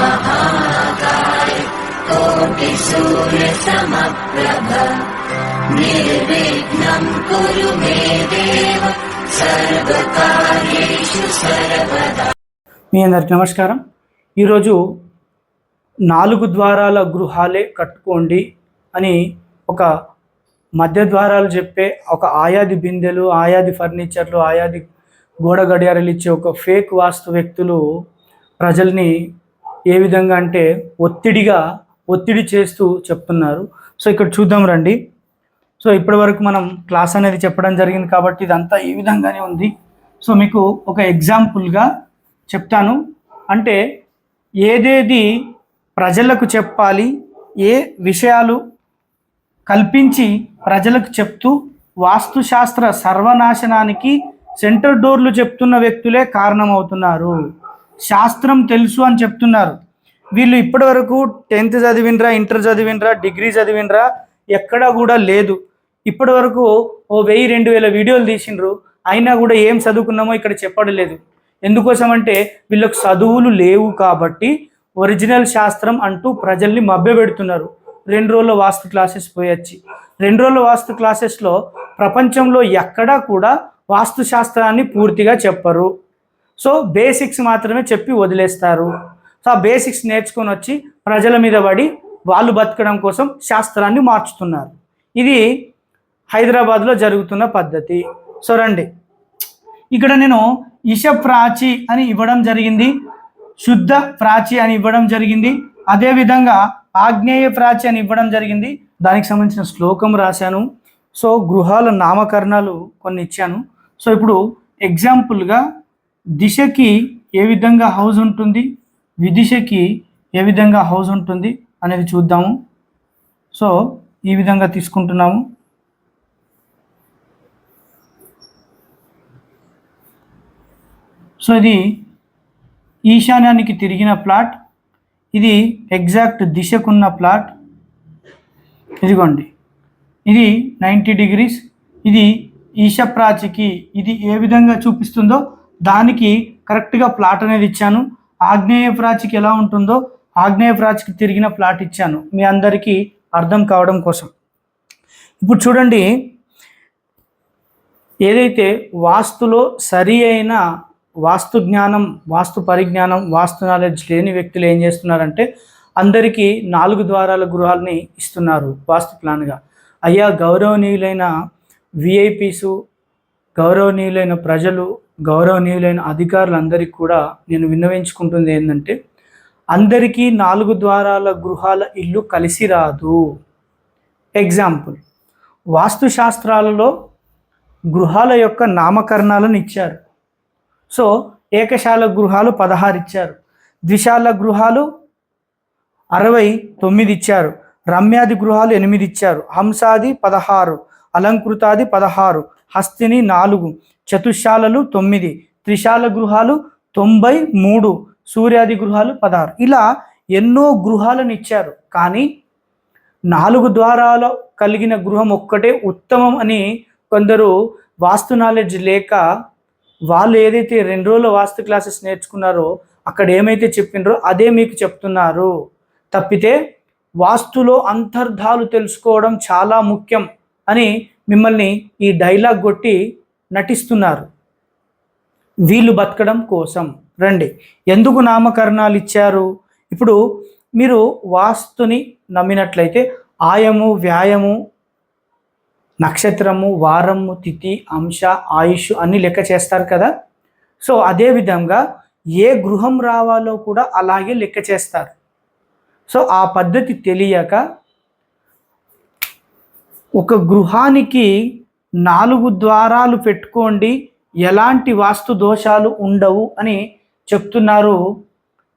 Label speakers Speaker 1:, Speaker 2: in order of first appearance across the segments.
Speaker 1: महाकाय कोटिसूर्यसमप्रभ निर्विघ्नम् कुरु मे देव सर्वकार्येषु सर्वदा
Speaker 2: మీ అందరికి నమస్కారం ఈరోజు నాలుగు ద్వారాల గృహాలే కట్టుకోండి అని ఒక మధ్య ద్వారాలు చెప్పే ఒక ఆయాది బిందెలు ఆయాది ఫర్నిచర్లు ఆయాది గోడ గడియారాలు ఇచ్చే ఒక ఫేక్ వాస్తు వ్యక్తులు ప్రజల్ని ఏ విధంగా అంటే ఒత్తిడిగా ఒత్తిడి చేస్తూ చెప్తున్నారు. సో ఇక్కడ చూద్దాం రండి. సో ఇప్పటి వరకు మనం క్లాస్ అనేది చెప్పడం జరిగింది కాబట్టి ఇదంతా ఈ విధంగానే ఉంది. సో మీకు ఒక ఎగ్జాంపుల్గా చెప్తాను. అంటే ఏదేది ప్రజలకు చెప్పాలి ఏ విషయాలు కల్పించి ప్రజలకు చెప్తూ వాస్తుశాస్త్ర సర్వనాశనానికి సెంటర్ డోర్లు చెప్తున్న వ్యక్తులే కారణమవుతున్నారు. శాస్త్రం తెలుసు అని చెప్తున్నారు. వీళ్ళు ఇప్పటి వరకు టెన్త్ చదివినరా ఇంటర్ చదివినరా డిగ్రీ చదివినరా ఎక్కడా కూడా లేదు. ఇప్పటి వరకు ఓ వెయ్యి రెండు వేల వీడియోలు తీసిండ్రు. అయినా కూడా ఏం చదువుకున్నామో ఇక్కడ చెప్పడం లేదు ఎందుకోసం అంటే వీళ్ళకు చదువులు లేవు కాబట్టి ఒరిజినల్ శాస్త్రం అంటూ ప్రజల్ని మభ్యపెడుతున్నారు. రెండు రోజుల వాస్తు క్లాసెస్ పోయొచ్చి. రెండు రోజుల వాస్తు క్లాసెస్లో ప్రపంచంలో ఎక్కడా కూడా వాస్తు శాస్త్రాన్ని పూర్తిగా చెప్పరు. సో బేసిక్స్ మాత్రమే చెప్పి వదిలేస్తారు. సో ఆ బేసిక్స్ నేర్చుకొని వచ్చి ప్రజల మీద పడి వాళ్ళు బతకడం కోసం శాస్త్రాన్ని మార్చుతున్నారు. ఇది హైదరాబాద్లో జరుగుతున్న పద్ధతి. సో రండి. ఇక్కడ నేను ఇష ప్రాచి అని ఇవ్వడం జరిగింది శుద్ధ ప్రాచి అని ఇవ్వడం జరిగింది అదేవిధంగా ఆగ్నేయ ప్రాచి అని ఇవ్వడం జరిగింది. దానికి సంబంధించిన శ్లోకం రాశాను. సో గృహాల నామకరణాలు కొన్ని ఇచ్చాను. సో ఇప్పుడు ఎగ్జాంపుల్గా దిశకి ఏ విధంగా హౌస్ ఉంటుంది? విదిశకి ఏ విధంగా హౌస్ ఉంటుంది? అనేది చూద్దాము. సో ఈ విధంగా తీసుకుంటున్నాము. సో ఇది ఈశాన్యానికి తిరిగిన ప్లాట్. ఇది ఎగ్జాక్ట్ దిశకున్న ప్లాట్. ఇదిగోండి. ఇది నైంటీ డిగ్రీస్. ఇది ఈశప్రాచికి. ఇది ఏ విధంగా చూపిస్తుందో దానికి కరెక్ట్గా ప్లాట్ అనేది ఇచ్చాను. ఆగ్నేయ ప్రాచికి ఎలా ఉంటుందో ఆగ్నేయ ప్రాచికి తిరిగిన ప్లాట్ ఇచ్చాను. మీ అందరికీ అర్థం కావడం కోసం. ఇప్పుడు చూడండి ఏదైతే వాస్తులో సరి అయిన వాస్తు జ్ఞానం వాస్తు పరిజ్ఞానం వాస్తు నాలెడ్జ్ లేని వ్యక్తులు ఏం చేస్తున్నారంటే అందరికీ నాలుగు ద్వారాల గృహాలని ఇస్తున్నారు వాస్తు ప్లాన్గా. అయ్యా గౌరవనీయులైన విఐపీసు గౌరవనీయులైన ప్రజలు గౌరవనీయులైన అధికారులందరికీ కూడా నేను విన్నవించుకుంటుంది ఏంటంటే అందరికీ నాలుగు ద్వారాల గృహాల ఇల్లు కలిసి రాదు. ఎగ్జాంపుల్ వాస్తుశాస్త్రాలలో గృహాల యొక్క నామకరణాలను ఇచ్చారు. సో ఏకశాల గృహాలు పదహారు ఇచ్చారు. ద్విశాల గృహాలు అరవై తొమ్మిది ఇచ్చారు. రమ్యాది గృహాలు ఎనిమిది ఇచ్చారు. హంసాది పదహారు. అలంకృతాది పదహారు. హస్తిని నాలుగు. చతుశాలలు తొమ్మిది త్రిశాల గృహాలు తొంభై మూడు సూర్యాది గృహాలు పదహారు. ఇలా ఎన్నో గృహాలను ఇచ్చారు. కానీ నాలుగు ద్వారాలు కలిగిన గృహం ఒక్కటే ఉత్తమం అని కొందరు వాస్తు నాలెడ్జ్ లేక వాళ్ళు ఏదైతే రెండు రోజుల వాస్తు క్లాసెస్ నేర్చుకున్నారో అక్కడ ఏమైతే చెప్పిండ్రో అదే మీకు చెప్తున్నారు. తప్పితే వాస్తులో అంతర్ధాలు తెలుసుకోవడం చాలా ముఖ్యం అని మిమ్మల్ని ఈ డైలాగ్ కొట్టి నటిస్తున్నారు. వీళ్ళు బతకడం కోసం. రండి. ఎందుకు నామకరణాలు ఇచ్చారు? ఇప్పుడు మీరు వాస్తుని నమ్మినట్లయితే ఆయము వ్యాయము నక్షత్రము వారము తిథి అంశ ఆయుష్ అన్ని లెక్క చేస్తారు కదా? సో అదే విధంగా ఏ గృహం రావాలో కూడా అలాగే లెక్క చేస్తారు. సో ఆ పద్ధతి తెలియక ఒక గృహానికి నాలుగు ద్వారాలు పెట్టుకోండి. ఎలాంటి వాస్తు దోషాలు ఉండవు అని చెప్తున్నారు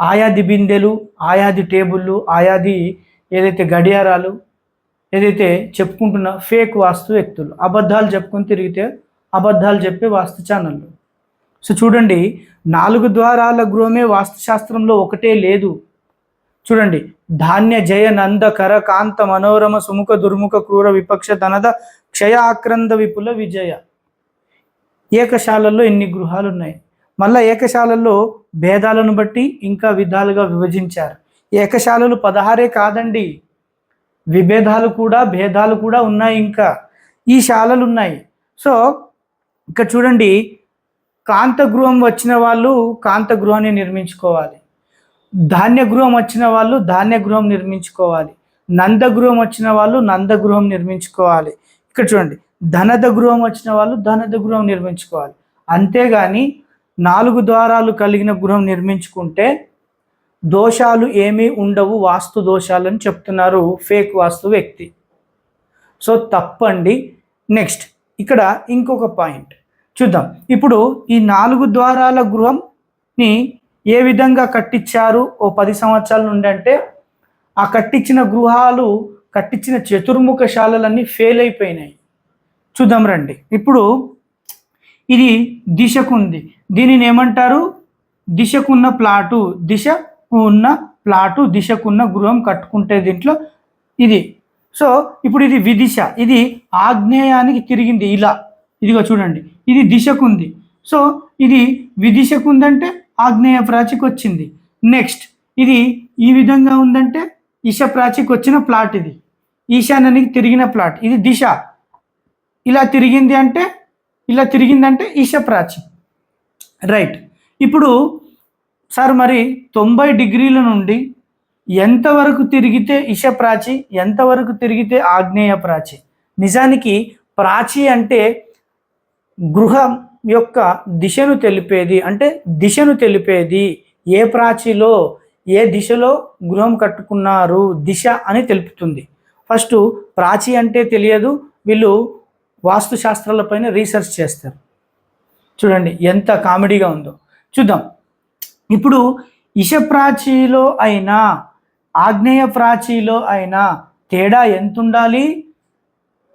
Speaker 2: ఆయాది బిందెలు ఆయాది టేబుళ్ళు ఆయాది ఏదైతే గడియారాలు ఏదైతే చెప్పుకుంటున్న ఫేక్ వాస్తు వ్యక్తులు. అబద్ధాలు చెప్పుకొని తిరిగితే అబద్ధాలు చెప్పే వాస్తు ఛానళ్ళు. సో చూడండి నాలుగు ద్వారాల గృహమే వాస్తుశాస్త్రంలో ఒకటే లేదు. చూడండి ధాన్య జయ నంద కర కాంత మనోరమ సుముఖ దుర్ముఖ క్రూర విపక్ష ధనద క్షయాక్రంద విపుల విజయ. ఏకశాలల్లో ఎన్ని గృహాలు ఉన్నాయి మళ్ళా ఏకశాలల్లో భేదాలను బట్టి ఇంకా విధాలుగా విభజించారు. ఏకశాలలు పదహారే కాదండి. విభేదాలు కూడా భేదాలు కూడా ఉన్నాయి ఇంకా. ఈ శాలలు ఉన్నాయి సో ఇక్కడ చూడండి. కాంత గృహం వచ్చిన వాళ్ళు కాంత గృహాన్ని నిర్మించుకోవాలి. ధాన్య గృహం వచ్చిన వాళ్ళు ధాన్య గృహం నిర్మించుకోవాలి. నంద గృహం వచ్చిన వాళ్ళు నంద గృహం నిర్మించుకోవాలి. ఇక్కడ చూడండి ధనద గృహం వచ్చిన వాళ్ళు ధనద గృహం నిర్మించుకోవాలి. అంతేగాని నాలుగు ద్వారాలు కలిగిన గృహం నిర్మించుకుంటే దోషాలు ఏమీ ఉండవు వాస్తు దోషాలని చెప్తున్నారు ఫేక్ వాస్తు వ్యక్తి. సో తప్పండి. నెక్స్ట్ ఇక్కడ ఇంకొక పాయింట్. చూద్దాం. ఇప్పుడు ఈ నాలుగు ద్వారాల గృహంని ఏ విధంగా కట్టించారు? ఓ పది సంవత్సరాల నుండి అంటే ఆ కట్టించిన గృహాలు కట్టించిన చతుర్ముఖ శాలలన్నీ ఫెయిల్ అయిపోయినాయి. చూద్దాం రండి. ఇప్పుడు ఇది దిశకు ఉంది దీనిని ఏమంటారు? దిశకున్న ప్లాటు దిశకు ఉన్న ప్లాటు దిశకున్న గృహం కట్టుకుంటే దీంట్లో ఇది. సో ఇప్పుడు ఇది విదిశ. ఇది ఆగ్నేయానికి తిరిగింది ఇలా. ఇదిగో చూడండి. ఇది దిశకుంది. సో ఇది విదిశకు ఉందంటే ఆగ్నేయ ప్రాచికి వచ్చింది. నెక్స్ట్ ఇది ఈ విధంగా ఉందంటే ఈశ ప్రాచికి వచ్చిన ప్లాట్ ఇది. ఈశాన్యానికి తిరిగిన ప్లాట్ ఇది దిశ. ఇలా తిరిగింది అంటే ఇలా తిరిగిందంటే ఈశ ప్రాచి రైట్ ఇప్పుడు సార్ మరి తొంభై డిగ్రీల నుండి ఎంతవరకు తిరిగితే ఈశ ప్రాచి ఎంతవరకు తిరిగితే ఆగ్నేయ ప్రాచి నిజానికి ప్రాచి అంటే గృహం యొక్క దిశను తెలిపేది. అంటే దిశను తెలిపేది. ఏ ప్రాచిలో ఏ దిశలో గృహం కట్టుకున్నారు? దిశ అని తెలుపుతుంది. ఫస్ట్ ప్రాచి అంటే తెలియదు. వీళ్ళు వాస్తుశాస్త్రాలపైన రీసెర్చ్ చేస్తారు. చూడండి ఎంత కామెడీగా ఉందో. చూద్దాం. ఇప్పుడు ఇషప్రాచీలో అయినా ఆగ్నేయ ప్రాచీలో అయినా తేడా ఎంత ఉండాలి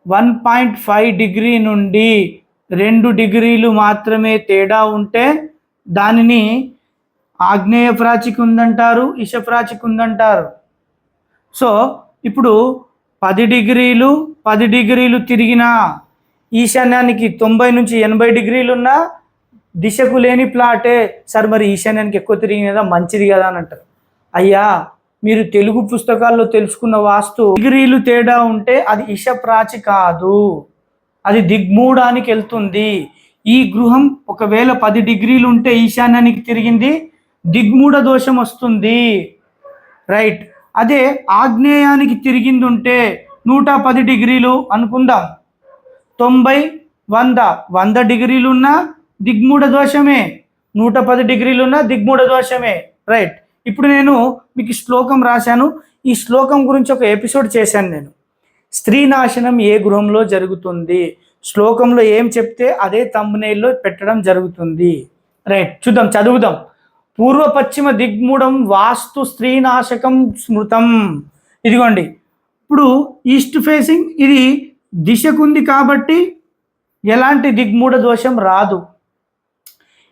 Speaker 2: వన్ పాయింట్ ఫైవ్ డిగ్రీ నుండి రెండు డిగ్రీలు మాత్రమే తేడా ఉంటే దానిని ఆగ్నేయ ప్రాచికి ఉందంటారు ఇషప్రాచికి ఉందంటారు. సో ఇప్పుడు పది డిగ్రీలు పది డిగ్రీలు తిరిగిన ఈశాన్యానికి తొంభై నుంచి ఎనభై డిగ్రీలు ఉన్న దిశకు లేని ప్లాటే. సార్ మరి ఈశాన్యానికి ఎక్కువ తిరిగినదా మంచిది కదా అని అంటారు. అయ్యా మీరు తెలుగు పుస్తకాల్లో తెలుసుకున్న వాస్తు డిగ్రీలు తేడా ఉంటే అది ఇషప్రాచి కాదు. అది దిగ్మూడానికి వెళ్తుంది. ఈ గృహం ఒకవేళ పది డిగ్రీలు ఉంటే ఈశాన్యానికి తిరిగింది దిగ్మూఢ దోషం వస్తుంది. రైట్. అదే ఆగ్నేయానికి తిరిగింది ఉంటే నూట పది డిగ్రీలు అనుకుందాం. తొంభై వంద. వంద డిగ్రీలున్న దిగ్మూఢ దోషమే. నూట పది డిగ్రీలున్న దిగ్మూఢ దోషమే. రైట్. ఇప్పుడు నేను మీకు శ్లోకం రాశాను. ఈ శ్లోకం గురించి ఒక ఎపిసోడ్ చేశాను నేను. స్త్రీ నాశనం ఏ గృహంలో జరుగుతుంది? శ్లోకంలో ఏం చెప్తే అదే తమ్మునేల్లో పెట్టడం జరుగుతుంది. రైట్. చూద్దాం చదువుదాం. పూర్వ పశ్చిమ దిగ్మూఢం వాస్తు స్త్రీ నాశకం స్మృతం. ఇదిగోండి. ఇప్పుడు ఈస్ట్ ఫేసింగ్ ఇది దిశకుంది కాబట్టి ఎలాంటి దిగ్మూఢ దోషం రాదు.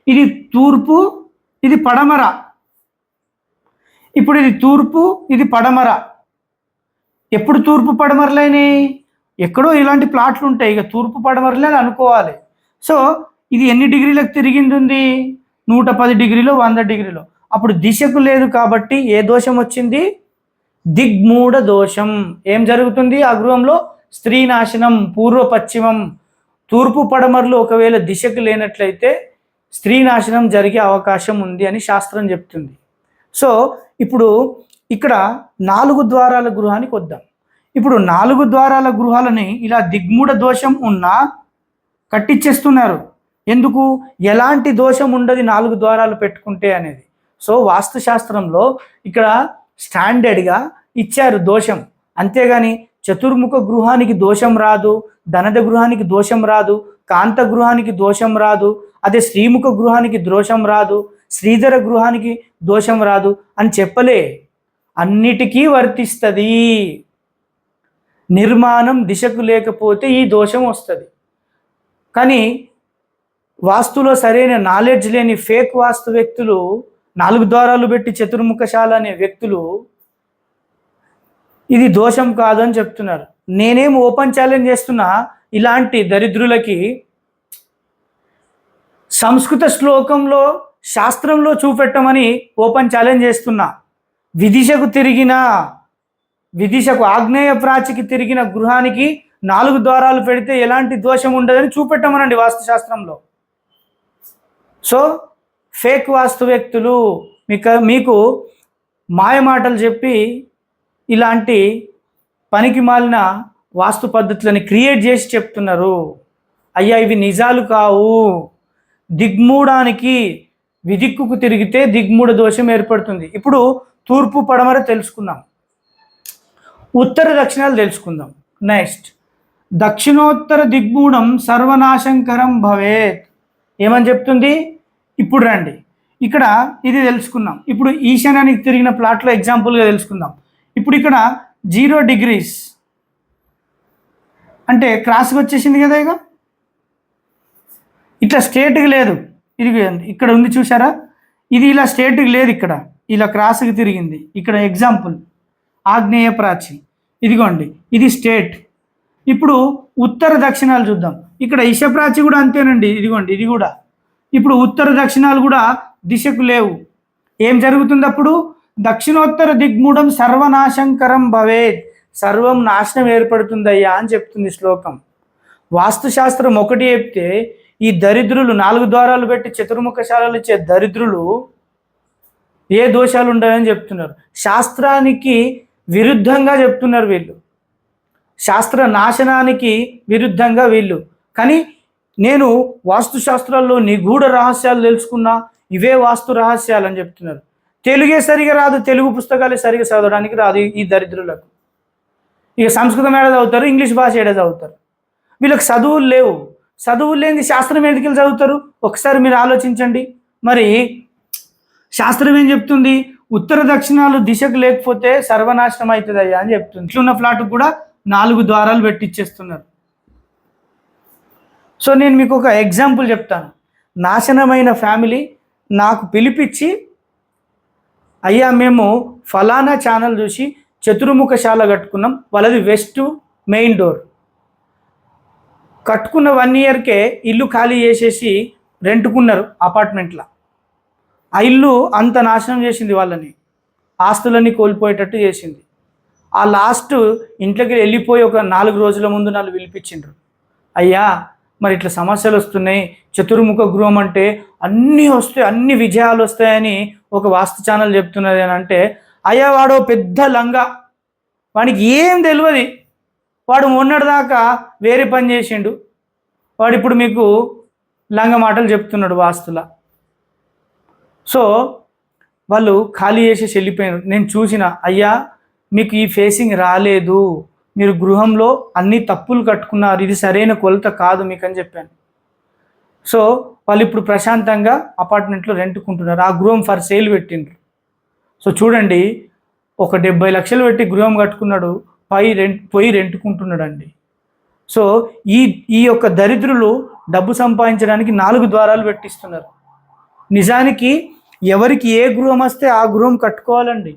Speaker 2: ఇది తూర్పు ఇది పడమర. ఇప్పుడు ఇది తూర్పు ఇది పడమర. ఎప్పుడు తూర్పు పడమరలేని? ఎక్కడో ఇలాంటి ప్లాట్లు ఉంటాయి. ఇక తూర్పు పడమరలే అనుకోవాలి. సో ఇది ఎన్ని డిగ్రీలకు తిరిగింది ఉంది? నూట పది డిగ్రీలో వంద డిగ్రీలో. అప్పుడు దిశకు లేదు కాబట్టి ఏ దోషం వచ్చింది? దిగ్మూఢ దోషం. ఏం జరుగుతుంది? ఆ గృహంలో స్త్రీ నాశనం పూర్వ పశ్చిమం తూర్పు పడమరలు ఒకవేళ దిశకు లేనట్లయితే స్త్రీ నాశనం జరిగే అవకాశం ఉంది అని శాస్త్రం చెప్తుంది. సో ఇప్పుడు ఇక్కడ నాలుగు ద్వారాల గృహానికి వద్దాం. ఇప్పుడు నాలుగు ద్వారాల గృహాలని ఇలా దిగ్మూఢ దోషం ఉన్నా కట్టించేస్తున్నారు ఎందుకు? ఎలాంటి దోషం ఉండదు నాలుగు ద్వారాలు పెట్టుకుంటే అనేది. సో వాస్తుశాస్త్రంలో ఇక్కడ స్టాండర్డ్గా ఇచ్చారు దోషం. అంతేగాని చతుర్ముఖ గృహానికి దోషం రాదు ధనద గృహానికి దోషం రాదు కాంత గృహానికి దోషం రాదు అదే శ్రీముఖ గృహానికి దోషం రాదు శ్రీధర గృహానికి దోషం రాదు అని చెప్పలే. అన్నిటికీ వర్తిస్తుంది. నిర్మాణం దిశకు లేకపోతే ఈ దోషం వస్తుంది. కానీ వాస్తులో సరైన నాలెడ్జ్ లేని ఫేక్ వాస్తు వ్యక్తులు నాలుగు ద్వారాలు పెట్టి చతుర్ముఖశాల అనే వ్యక్తులు ఇది దోషం కాదని చెప్తున్నారు. నేనేం ఓపెన్ ఛాలెంజ్ చేస్తున్నా ఇలాంటి దరిద్రులకి సంస్కృత శ్లోకంలో శాస్త్రంలో చూపెట్టమని ఓపెన్ ఛాలెంజ్ చేస్తున్నా. విదిశకు తిరిగిన విదిశకు ఆగ్నేయ ప్రాచికి తిరిగిన గృహానికి నాలుగు ద్వారాలు పెడితే ఎలాంటి దోషం ఉండదని చూపెట్టమనండి వాస్తుశాస్త్రంలో. సో ఫేక్ వాస్తు వ్యక్తులు మీకు మీకు మాయ మాటలు చెప్పి ఇలాంటి పనికి మాలిన వాస్తు పద్ధతులని క్రియేట్ చేసి చెప్తున్నారు. అయ్యా ఇవి నిజాలు కావు. దిగ్మూడానికి విదిక్కుకు తిరిగితే దిగ్మూఢ దోషం ఏర్పడుతుంది. ఇప్పుడు తూర్పు పడమర తెలుసుకుందాం. ఉత్తర దక్షిణాలు తెలుసుకుందాం. నెక్స్ట్ దక్షిణోత్తర దిగ్మూఢం సర్వనాశంకరం భవేత్. ఏమని చెప్తుంది? ఇప్పుడు రండి. ఇక్కడ ఇది తెలుసుకున్నాం ఇప్పుడు ఈశాన్యానికి తిరిగిన ప్లాట్లో ఎగ్జాంపుల్గా తెలుసుకుందాం. ఇప్పుడు ఇక్కడ జీరో డిగ్రీస్ అంటే క్రాస్కి వచ్చేసింది కదా ఇక? ఇట్లా స్ట్రేట్గా లేదు. ఇది ఇక్కడ ఉంది చూసారా ఇది ఇలా స్టేట్కి లేదు ఇక్కడ. ఇలా క్రాస్కి తిరిగింది. ఇక్కడ ఎగ్జాంపుల్. ఆగ్నేయ ప్రాచి ఇదిగోండి. ఇది స్టేట్ ఇప్పుడు ఉత్తర దక్షిణాలు చూద్దాం. ఇక్కడ ఇషప్రాచి కూడా అంతేనండి. ఇదిగోండి. ఇది కూడా. ఇప్పుడు ఉత్తర దక్షిణాలు కూడా దిశకు లేవు. ఏం జరుగుతుంది అప్పుడు దక్షిణోత్తర దిగ్మూఢం సర్వనాశంకరం భవేత్. సర్వం నాశనం ఏర్పడుతుందయ్యా అని చెప్తుంది శ్లోకం. వాస్తుశాస్త్రం ఒకటి చెప్తే ఈ దరిద్రులు నాలుగు ద్వారాలు పెట్టి చతుర్ముఖశాలలు ఇచ్చే దరిద్రులు ఏ దోషాలు ఉండవని చెప్తున్నారు? శాస్త్రానికి విరుద్ధంగా చెప్తున్నారు వీళ్ళు. శాస్త్ర నాశనానికి విరుద్ధంగా వీళ్ళు. కానీ నేను వాస్తుశాస్త్రాల్లో నిగూఢ రహస్యాలు తెలుసుకున్నా ఇవే వాస్తు రహస్యాలు అని చెప్తున్నారు. తెలుగే సరిగా రాదు తెలుగు పుస్తకాలే సరిగా చదవడానికి రాదు ఈ దరిద్రులకు. ఇక సంస్కృతం ఏడ చదువుతారు? ఇంగ్లీష్ భాష ఏడ చదువుతారు? వీళ్ళకి చదువులు లేవు. చదువులు లేని శాస్త్రం ఎందుకు చదువుతారు? ఒకసారి మీరు ఆలోచించండి. మరి శాస్త్రం ఏం చెప్తుంది? ఉత్తర దక్షిణాలు దిశకు లేకపోతే సర్వనాశనం అవుతుంది అయ్యా అని చెప్తుంది. ఇట్లున్న ఫ్లాట్కి కూడా నాలుగు ద్వారాలు పెట్టిచ్చేస్తున్నారు. సో నేను మీకు ఒక ఎగ్జాంపుల్ చెప్తాను. నాశనమైన ఫ్యామిలీ నాకు పిలిపించి అయ్యా మేము ఫలానా ఛానల్ చూసి చతుర్ముఖశాల కట్టుకున్నాం వాళ్ళది వెస్ట్ మెయిన్ డోర్. కట్టుకున్న వన్ ఇయర్కే ఇల్లు ఖాళీ చేసేసి రెంట్కున్నారు అపార్ట్మెంట్లో. ఆ ఇల్లు అంత నాశనం చేసింది వాళ్ళని ఆస్తులన్నీ కోల్పోయేటట్టు చేసింది. ఆ లాస్ట్ ఇంట్లోకి వెళ్ళిపోయి ఒక నాలుగు రోజుల ముందు నన్ను పిలిపించిండ్రు. అయ్యా మరి ఇట్లా సమస్యలు వస్తున్నాయి. చతుర్ముఖ గృహం అంటే అన్నీ వస్తాయి అన్ని విజయాలు వస్తాయని ఒక వాస్తు ఛానల్ చెప్తున్నది అని అంటే అయ్యా వాడో పెద్ద లంగా. వాడికి ఏం తెలియదు. వాడు మొన్నటిదాకా వేరే పని చేసిండు. వాడు ఇప్పుడు మీకు లంగ మాటలు చెప్తున్నాడు వాస్తుల. సో వాళ్ళు ఖాళీ చేసేసి వెళ్ళిపోయారు నేను చూసిన అయ్యా మీకు ఈ ఫేసింగ్ రాలేదు. మీరు గృహంలో అన్ని తప్పులు కట్టుకున్నారు ఇది సరైన కొలత కాదు మీకు అని చెప్పాను. సో వాళ్ళు ఇప్పుడు ప్రశాంతంగా అపార్ట్మెంట్లో రెంట్కుంటున్నారు ఆ గృహం ఫర్ సేల్ పెట్టిండ్రు. సో చూడండి ఒక డెబ్బై లక్షలు పెట్టి గృహం కట్టుకున్నాడు పై రెంట్ పోయి రెంట్కుంటున్నాడు అండి సో ఈ ఈ యొక్క దరిద్రులు డబ్బు సంపాదించడానికి నాలుగు ద్వారాలు పెట్టిస్తున్నారు. నిజానికి ఎవరికి ఏ గృహం వస్తే ఆ గృహం కట్టుకోవాలండి.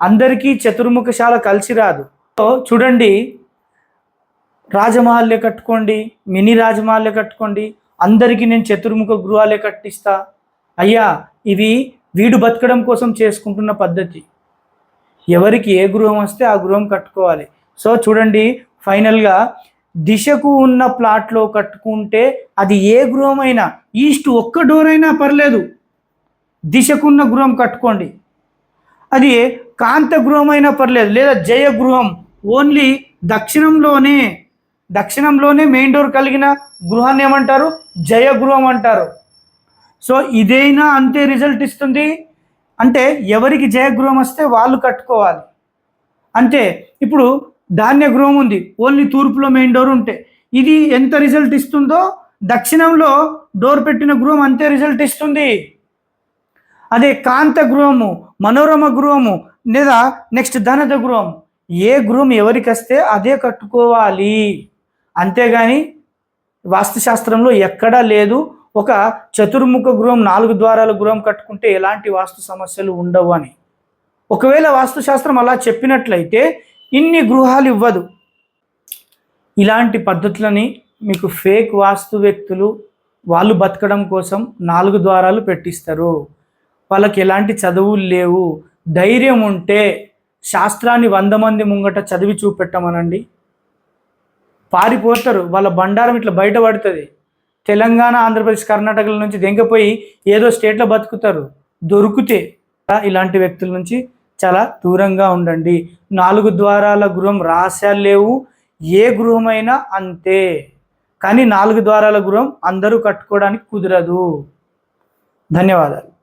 Speaker 2: అందరికీ చతుర్ముఖశాల కలిసి రాదు. చూడండి రాజమహల్లే కట్టుకోండి మినీ రాజమహల్లే కట్టుకోండి అందరికీ నేను చతుర్ముఖ గృహాలే కట్టిస్తా. అయ్యా ఇవి వీడు బతకడం కోసం చేసుకుంటున్న పద్ధతి. ఎవరికి ఏ గృహం వస్తే ఆ గృహం కట్టుకోవాలి. సో చూడండి ఫైనల్గా దిశకు ఉన్న ప్లాట్లో కట్టుకుంటే అది ఏ గృహమైనా ఈస్ట్ ఒక్క డోర్ అయినా పర్లేదు. దిశకున్న గృహం కట్టుకోండి. అది కాంత గృహం అయినా పర్లేదు లేదా జయ గృహం. ఓన్లీ దక్షిణంలోనే దక్షిణంలోనే మెయిన్ డోర్ కలిగిన గృహాన్ని ఏమంటారు? జయ గృహం అంటారు. సో ఇదైనా అంతే రిజల్ట్ ఇస్తుంది. అంటే ఎవరికి జయగృహం వస్తే వాళ్ళు కట్టుకోవాలి. అంతే. ఇప్పుడు ధాన్య గృహం ఉంది. ఓన్లీ తూర్పులో మెయిన్ డోర్ ఉంటే. ఇది ఎంత రిజల్ట్ ఇస్తుందో దక్షిణంలో డోర్ పెట్టిన గృహం అంతే రిజల్ట్ ఇస్తుంది. అదే కాంత గృహము మనోరమ గృహము లేదా నెక్స్ట్ ధనద గృహం. ఏ గృహం ఎవరికి వస్తే అదే కట్టుకోవాలి. అంతేగాని వాస్తుశాస్త్రంలో ఎక్కడా లేదు. ఒక చతుర్ముఖ గృహం నాలుగు ద్వారాల గృహం కట్టుకుంటే ఎలాంటి వాస్తు సమస్యలు ఉండవు అని. ఒకవేళ వాస్తుశాస్త్రం అలా చెప్పినట్లయితే ఇన్ని గృహాలు ఇవ్వదు. ఇలాంటి పద్ధతులని మీకు ఫేక్ వాస్తు వ్యక్తులు వాళ్ళు బతకడం కోసం నాలుగు ద్వారాలు పెట్టిస్తారు. వాళ్ళకి ఎలాంటి చదువులు లేవు. ధైర్యం ఉంటే శాస్త్రాన్ని వంద మంది ముంగట చదివి చూపెట్టమనండి. పారిపోతారు వాళ్ళ బండారం ఇట్లా బయటపడుతుంది తెలంగాణ ఆంధ్రప్రదేశ్ కర్ణాటకల నుంచి దెంకపోయి ఏదో స్టేట్లో బతుకుతారు. దొరికితే ఇలాంటి వ్యక్తుల నుంచి చాలా దూరంగా ఉండండి. నాలుగు ద్వారాల గృహం రహస్యాలు లేవు. ఏ గృహమైనా అంతే. కానీ నాలుగు ద్వారాల గృహం అందరూ కట్టుకోవడానికి కుదరదు. ధన్యవాదాలు.